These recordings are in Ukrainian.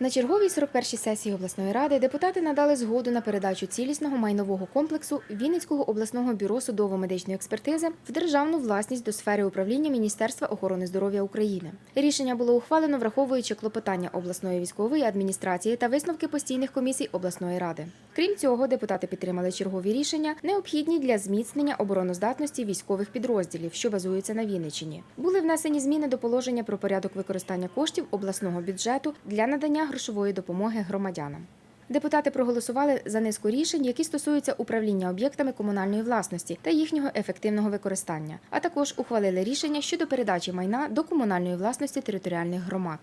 На черговій 41-й сесії обласної ради депутати надали згоду на передачу цілісного майнового комплексу Вінницького обласного бюро судово-медичної експертизи в державну власність до сфери управління Міністерства охорони здоров'я України. Рішення було ухвалено, враховуючи клопотання обласної військової адміністрації та висновки постійних комісій обласної ради. Крім цього, депутати підтримали чергові рішення, необхідні для зміцнення обороноздатності військових підрозділів, що базуються на Вінниччині. Були внесені зміни до положення про порядок використання коштів обласного бюджету для надання грошової допомоги громадянам. Депутати проголосували за низку рішень, які стосуються управління об'єктами комунальної власності та їхнього ефективного використання, а також ухвалили рішення щодо передачі майна до комунальної власності територіальних громад.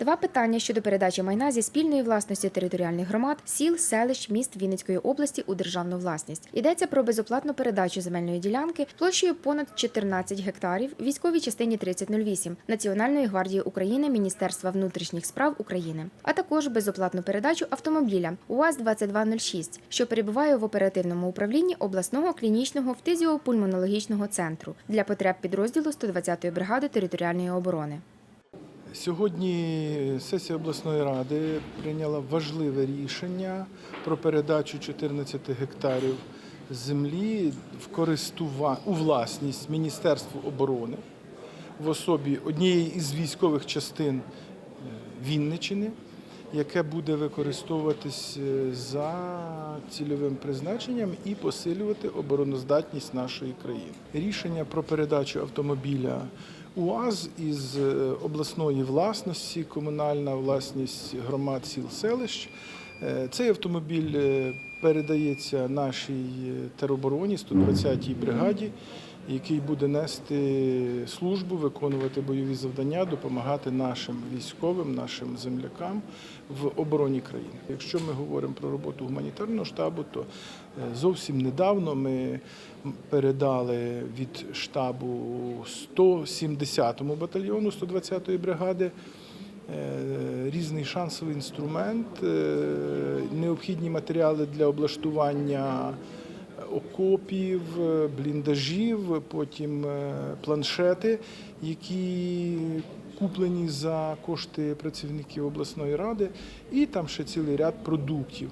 Два питання щодо передачі майна зі спільної власності територіальних громад, сіл, селищ, міст Вінницької області у державну власність. Йдеться про безоплатну передачу земельної ділянки площею понад 14 гектарів військовій частині 3008 Національної гвардії України Міністерства внутрішніх справ України, а також безоплатну передачу автомобіля УАЗ-2206, що перебуває в оперативному управлінні обласного клінічного фтизіопульмонологічного центру для потреб підрозділу 120-ї бригади територіальної оборони. Сьогодні сесія обласної ради прийняла важливе рішення про передачу 14 гектарів землі в користува... у власність Міністерству оборони в особі однієї із військових частин Вінничини, яке буде використовуватись е, за цільовим призначенням і посилювати обороноздатність нашої країни. Рішення про передачу автомобіля УАЗ із е, обласної власності, комунальна власність громад сіл селищ. Е, Цей автомобіль е, передається нашій е, теробороні 120-й бригаді, який буде нести службу, виконувати бойові завдання, допомагати нашим військовим, нашим землякам в обороні країни. Якщо ми говоримо про роботу гуманітарного штабу, то зовсім недавно ми передали від штабу 170-му батальйону 120-ї бригади різний шансовий інструмент, е, необхідні матеріали для облаштування окопів, е, бліндажів, потім е, планшети, які куплені за кошти працівників обласної ради, і там ще цілий ряд продуктів.